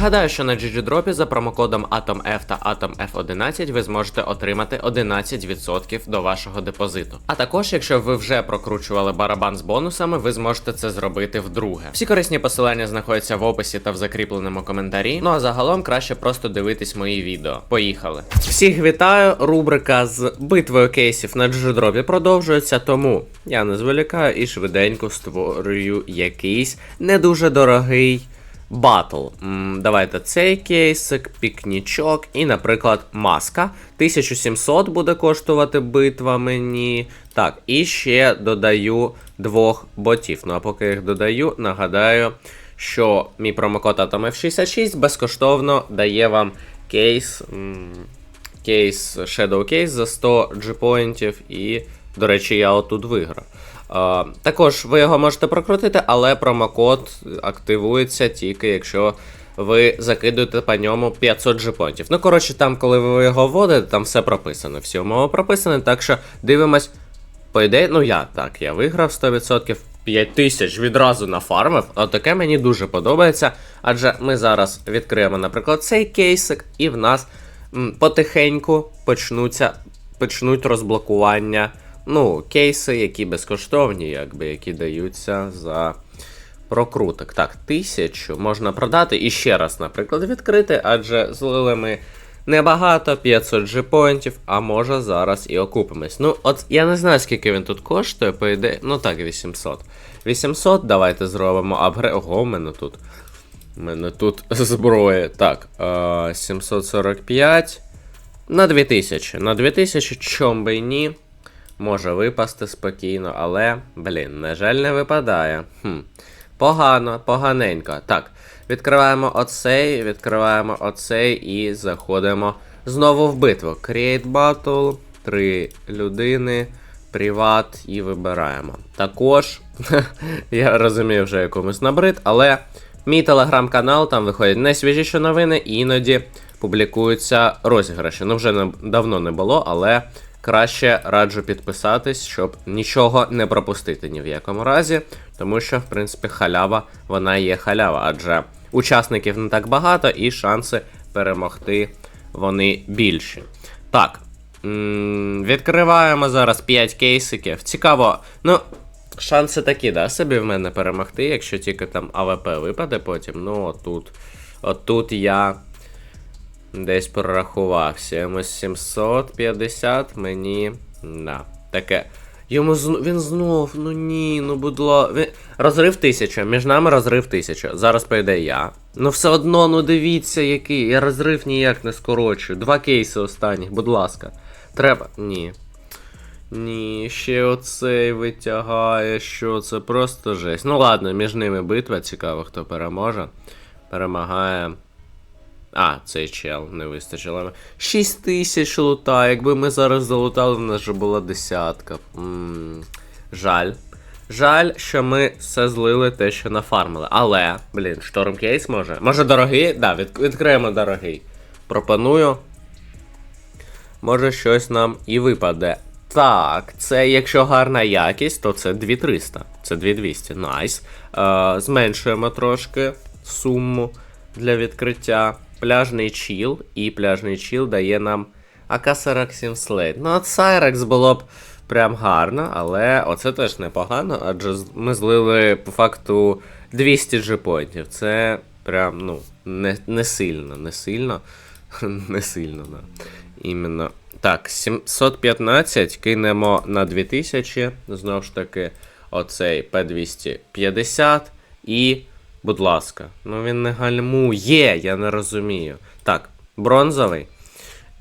Нагадаю, що на GGDrop за промокодом AtomF та AtomF11 ви зможете отримати 11% до вашого депозиту. А також, якщо ви вже прокручували барабан з бонусами, ви зможете це зробити вдруге. Всі корисні посилання знаходяться в описі та в закріпленому коментарі. Ну а загалом краще просто дивитись мої відео. Поїхали. Всіх вітаю! Рубрика з битвою кейсів на GGDrop продовжується, тому я не зволікаю і швиденько створюю якийсь не дуже дорогий. Батл. Давайте цей кейсик, пікнічок і, наприклад, маска. 1700 буде коштувати битва мені. Так, і ще додаю двох ботів. Ну а поки їх додаю, нагадаю, що мій промокод AtomF66 безкоштовно дає вам кейс. Кейс Shadow Case за 100 G-поінтів, і, до речі, я отут виграв. Е, також ви його можете прокрутити, але промокод активується тільки якщо ви закидуєте по ньому 500 джипонтів. Ну, коротше, там, коли ви його вводите, там все прописано. Всі умови прописані, так що дивимось. По ідеї, ну я так, я виграв 100%. 5000 відразу нафармив, а таке мені дуже подобається. Адже ми зараз відкриємо, наприклад, цей кейсик, і в нас м, потихеньку почнуться, почнуть розблокування ну, кейси, які безкоштовні, якби, які даються за прокруток. Так, тисячу можна продати і ще раз, наприклад, відкрити, адже злили ми небагато, 500 G-поінтів, а може зараз і окупимось. Ну, от я не знаю, скільки він тут коштує, по ідеї, ну так, 800. 800, давайте зробимо апгрейд. Ого, у мене тут. Мене тут зброя. Так, е, 745. На 2000. На 2000, чом би й ні. Може випасти спокійно, але, блін, на жаль, не випадає. Хм. Погано, поганенько. Так, відкриваємо оцей, відкриваємо оцей і заходимо знову в битву. Create Battle, три людини, приват і вибираємо. Також, я розумію вже якомусь набрид, але мій телеграм-канал, там виходять найсвіжіші новини, і іноді публікуються розіграші. Ну, вже не, давно не було, але краще раджу підписатись, щоб нічого не пропустити ні в якому разі. Тому що, в принципі, халява, вона є халява, адже учасників не так багато, і шанси перемогти вони більші. Так. Відкриваємо зараз 5 кейсиків. Цікаво. Ну, шанси такі, да, собі в мене перемогти, якщо тільки там АВП випаде потім. Ну, отут. Отут я десь прорахувався. Йому 750 мені. Да. Таке. Йому зн... він знов, ну ні, ну ласка. Він... Розрив тисяча, між нами розрив тисяча. Зараз прийде я. Ну все одно, ну дивіться, який. Я розрив ніяк не скорочую. Два кейси останніх, будь ласка. Треба. Ні. Ні, ще оцей витягає, що це просто жесть. Ну ладно, між ними битва, цікаво, хто переможе. Перемагає. А, цей чел не вистачило. 6 тисяч лута. Якби ми зараз залутали, в нас вже була десятка. м жаль. Жаль, що ми все злили те, що нафармили. Але, блін, шторм кейс може. Може дорогий? Да, від, відкриємо дорогий. Пропоную. Може щось нам і випаде. Так, це якщо гарна якість, то це 2300. Це 2200. Найс. Е, зменшуємо трошки суму для відкриття. Пляжний чіл, і пляжний чіл дає нам АК-47 Slate. Ну, от Cyrex було б прям гарно, але оце теж непогано, адже ми злили по факту 200 джипоінтів. Це прям, ну, не, не сильно, не сильно. не сильно, да. Іменно. Так, 715 кинемо на 2000. Знову ж таки, оцей P250. І, будь ласка, ну він не гальмує, я не розумію. Так, бронзовий.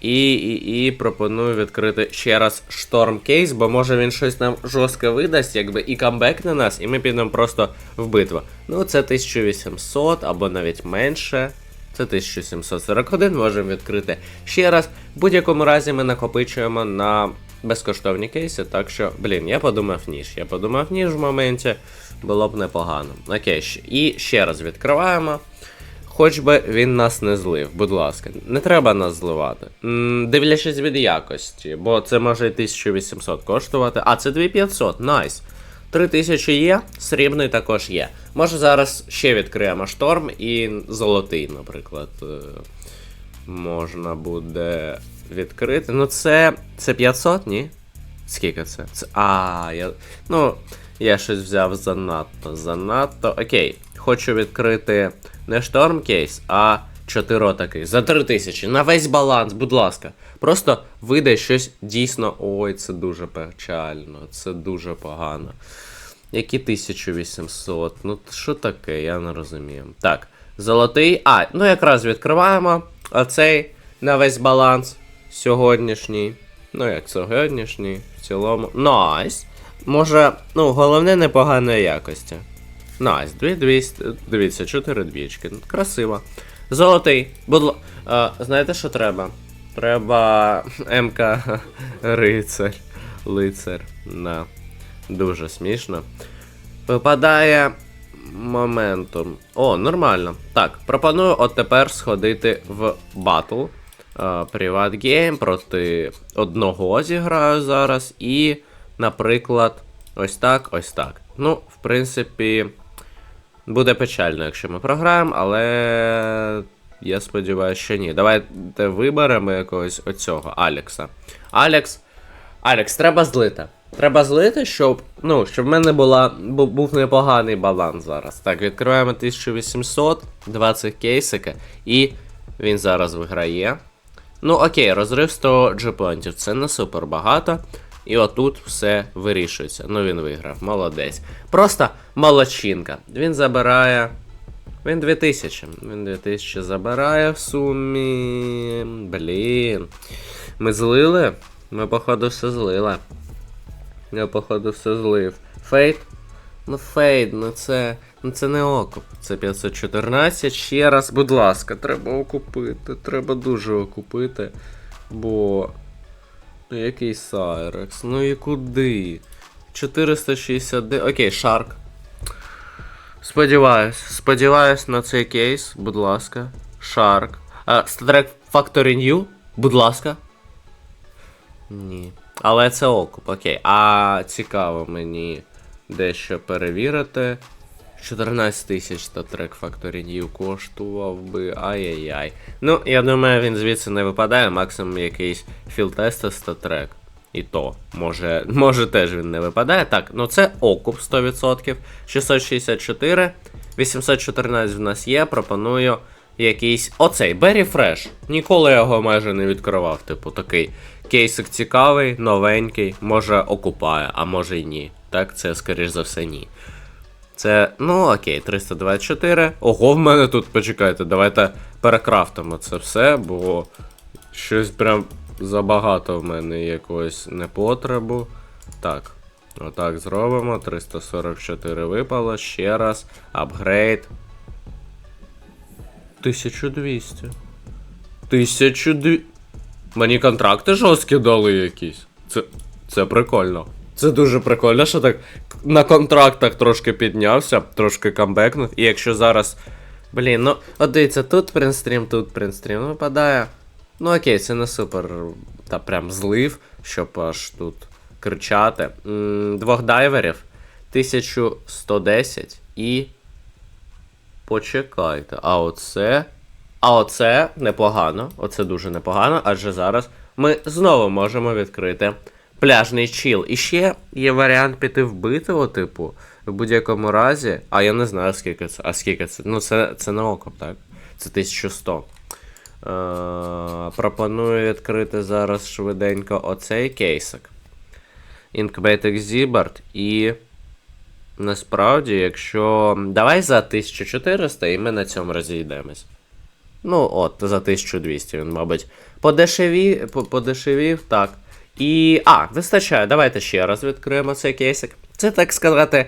І, і, і пропоную відкрити ще раз шторм кейс, бо може він щось нам жорстке видасть, якби і камбек на нас, і ми підемо просто в битву. Ну, це 1800 або навіть менше. Це 1741, можемо відкрити ще раз. В будь-якому разі ми накопичуємо на безкоштовні кейси, так що, блін, я подумав ніж. Я подумав ніж в моменті, було б непогано. Окей, і ще раз відкриваємо. Хоч би він нас не злив, будь ласка, не треба нас зливати. Дивлячись від якості, бо це може і 1800 коштувати. А, це 2500, найс. 3000 є, срібний також є. Може зараз ще відкриємо шторм і золотий, наприклад. Можна буде відкрити. Ну, це. Це 500, ні? Скільки це? це а, я. Ну, я щось взяв занадто. Занадто. Окей. Хочу відкрити не шторм а 4 такий. За 3000. На весь баланс, будь ласка. Просто вийде щось дійсно. Ой, це дуже печально. Це дуже погано. Які 1800? Ну, що таке, я не розумію. Так, золотий. А, ну якраз відкриваємо. Оцей на весь баланс сьогоднішній. Ну, як сьогоднішній, в цілому. Найс. Може, ну, головне непоганої якості. Найс, 2200. Дивіться, 4 двічки. Красиво. Золотий. Будь а, знаєте, що треба? Треба МК рицар. Лицар. На. Дуже смішно. Випадає моментум. О, нормально. Так, пропоную от тепер сходити в батл. Приват гейм проти одного зіграю зараз. І, наприклад, ось так, ось так. Ну, в принципі, буде печально, якщо ми програємо, але я сподіваюся, що ні. Давайте виберемо якогось оцього Алекса. Алекс. Алекс, треба злити. Треба злити, щоб. Ну, щоб в мене була, був непоганий баланс зараз. Так, відкриваємо 1800, 20 кейсика, і він зараз виграє. Ну, окей, розрив 100 джеплантів, це не супер багато. І отут все вирішується. Ну, він виграв, молодець. Просто молодчинка. Він забирає. Він 2000. Він 2000 забирає в сумі. Блін. Ми злили? Ми, походу, все злили. Я, походу, все злив. Фейт? Ну, фейт, ну це. Ну це не окуп. Це 514. Ще раз, будь ласка, треба окупити. Треба дуже окупити. Бо. Ну який Сайрекс? Ну і куди? 469. Окей, Шарк. Сподіваюсь, сподіваюсь на цей кейс, будь ласка. Шарк. Statrek Factory New, будь ласка. Ні. Але це окуп, окей. А цікаво мені дещо перевірити. 14 тисяч та трек Factory New коштував би. Ай-яй-яй. Ну, я думаю, він звідси не випадає, максимум якийсь філтест статрек. І то, може, може теж він не випадає. Так, ну це окуп 100%. 664. 814 в нас є. Пропоную якийсь. Оцей Berry Fresh. Ніколи його майже не відкривав. Типу, такий кейсик цікавий, новенький, може окупає, а може й ні. Так, це скоріш за все ні. Це, ну окей, 324. Ого, в мене тут, почекайте, давайте перекрафтимо це все, бо щось прям забагато в мене якогось непотребу. Так, отак зробимо. 344 випало. Ще раз. Апгрейд. 1200. 1200. Мені контракти жорсткі дали якісь. Це, це прикольно. Це дуже прикольно, що так на контрактах трошки піднявся, трошки камбекнув. І якщо зараз. Блін, ну, от дивіться, тут принстрім, тут принстрім випадає. Ну окей, це не супер. Та прям злив, щоб аж тут кричати. М, Двох дайверів. 1110 і. Почекайте. А оце. А оце непогано. Оце дуже непогано, адже зараз ми знову можемо відкрити пляжний чіл. І ще є варіант піти в битву, типу, в будь-якому разі. А я не знаю, скільки це. А скільки це? Ну, це, це на окоп, так? Це 1100. Е, пропоную відкрити зараз швиденько оцей кейсик. Inkbait Exhibert і. Насправді, якщо. Давай за 1400 і ми на цьому розійдемось. Ну, от, за 1200 він, мабуть. Подешеві, по- подешевів, так. І. А, вистачає. Давайте ще раз відкриємо цей кейсик. Це, так сказати,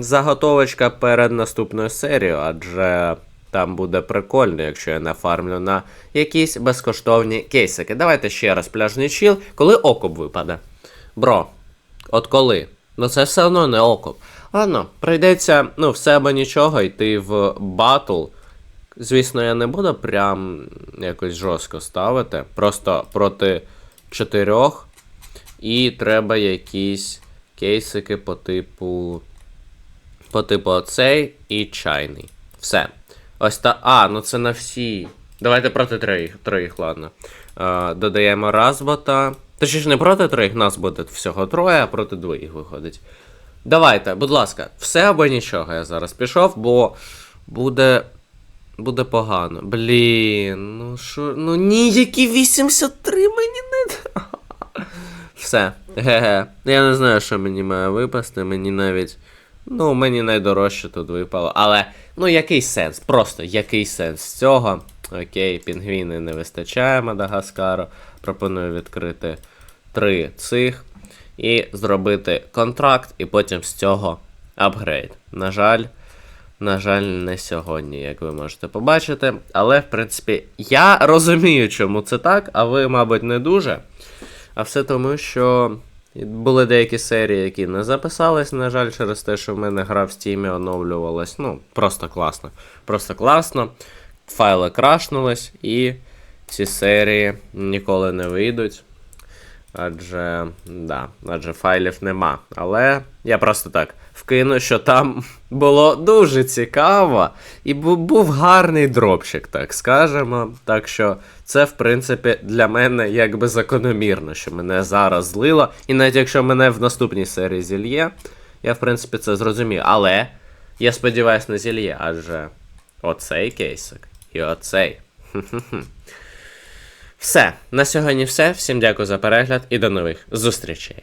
заготовочка перед наступною серією, адже там буде прикольно, якщо я нафармлю на якісь безкоштовні кейсики. Давайте ще раз пляжний чіл, коли окоп випаде. Бро, от коли? Ну це все одно не окоп. Ладно, прийдеться, ну, все або нічого, йти в батл. Звісно, я не буду прям якось жорстко ставити. Просто проти чотирьох. І треба якісь кейсики по типу. По типу оцей і чайний. Все. Ось та. А, ну це на всі. Давайте проти троїх, троїх ладно. Е, додаємо разбота. Точніше, не проти троїх, нас буде всього троє, а проти двоїх виходить. Давайте, будь ласка, все або нічого я зараз пішов, бо буде. Буде погано. Блін, ну що. Ну ні, які 83 мені не. Все, ге-ге. Я не знаю, що мені має випасти, мені навіть. Ну, мені найдорожче тут випало. Але, ну, який сенс? Просто який сенс з цього? Окей, пінгвіни не вистачає Мадагаскару. Пропоную відкрити три цих і зробити контракт, і потім з цього апгрейд. На жаль, на жаль, не сьогодні, як ви можете побачити. Але, в принципі, я розумію, чому це так, а ви, мабуть, не дуже. А все тому, що були деякі серії, які не записались, на жаль, через те, що в мене гра в стімі оновлювалась. Ну, просто класно. Просто класно. Файли крашнулись, і ці серії ніколи не вийдуть. Адже, да, адже файлів нема. Але я просто так вкину, що там було дуже цікаво, і був гарний дропчик, так скажемо. Так що це, в принципі, для мене якби закономірно, що мене зараз злило. І навіть якщо мене в наступній серії зільє, я в принципі це зрозумію. Але я сподіваюся, не зільє, адже оцей кейсик і оцей. Все, на сьогодні все. Всім дякую за перегляд і до нових зустрічей.